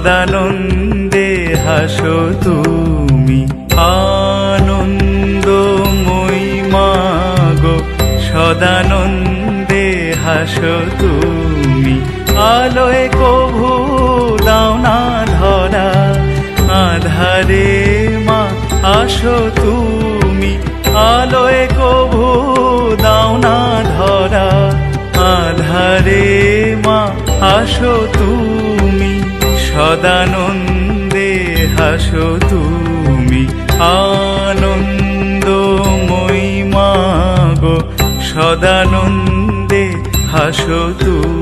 সদানন্দে হাসো তুমি। আনন্দ মই মাগো সদানন্দে হাসো তুমি। আলোয় কভু দাও না ধরা, আধারে মা, আসো তুমি। আলোয় কভু দাও না ধরা, আধারে মা, আসো তুমি সদানন্দে হাসো তুমি আনন্দময়ী মাগো সদানন্দে হাসো তুমি।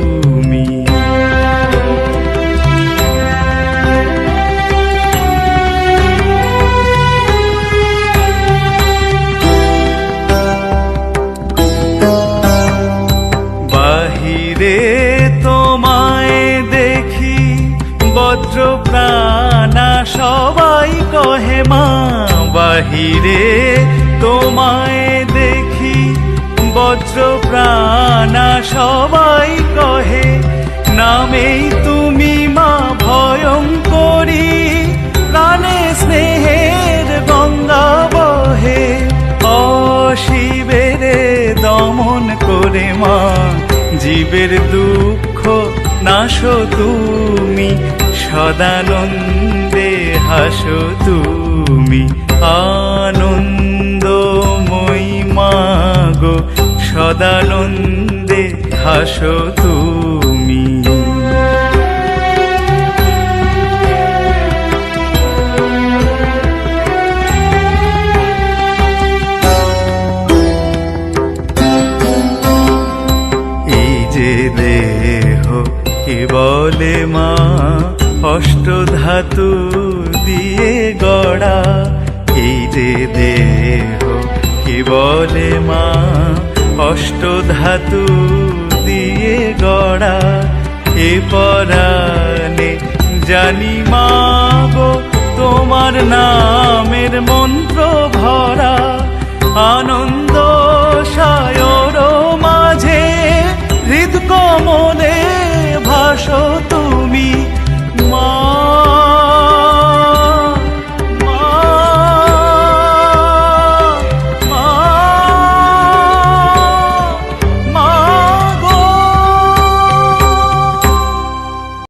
বজ্র প্রাণা সবাই কহে, মা, বাহিরে তোমায় দেখি। বজ্র প্রাণা সবাই কহে, নামেই তুমি মা ভয়ঙ্করী প্রাণে স্নেহের গঙ্গা বহে, অশিবের দমন করে, মা, জীবের দুঃখ নাশ তুমি। সদানন্দে হাসো তুমি। আনন্দময়ী মাগো সদানন্দে হাসো তুমি। বলে মা অষ্ট ধাতু দিয়ে গড়া, এই যে দেহ কে বলে মা? অষ্ট ধাতু দিয়ে গড়া, এ পরাণে জানি মা গো, তোমার নামের মন্ত্র ভরা। আনন্দ সায়র মাঝে, হৃদকমলে ভাসত